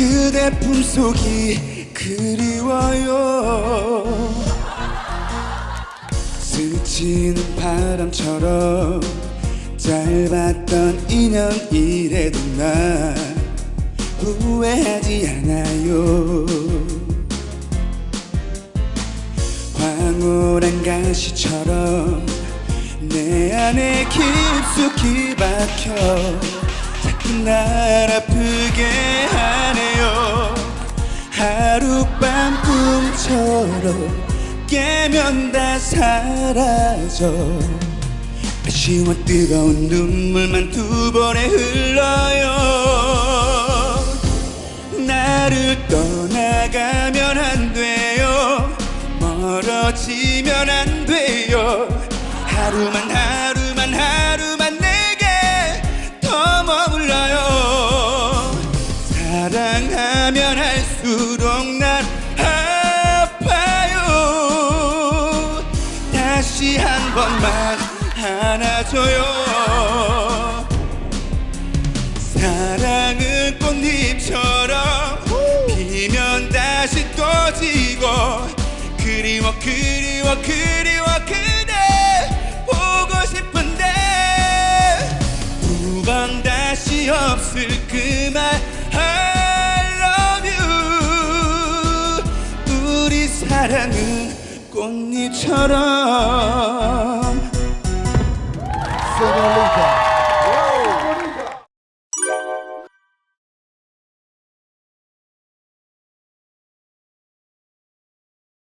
그대 품속이 그리워요. 스치는 바람처럼 짧았던 인연 이래도 나 후회하지 않아요. 황홀한 가시처럼 내 안에 깊숙이 박혀 자꾸 날 아프게 하네요 하룻밤 꿈처럼 깨면 다 사라져. 아쉬워 뜨거운 눈물만 두 번에 흘러요. 나를 떠나가면 안 돼요. 멀어지면 안 돼요. 하루만 할수록 난 아파요. 다시 한 번만 안아줘요. 사랑은 꽃잎처럼 피면 다시 또 지고 그리워 그리워 그리워 그대 사랑은 꽃잎처럼.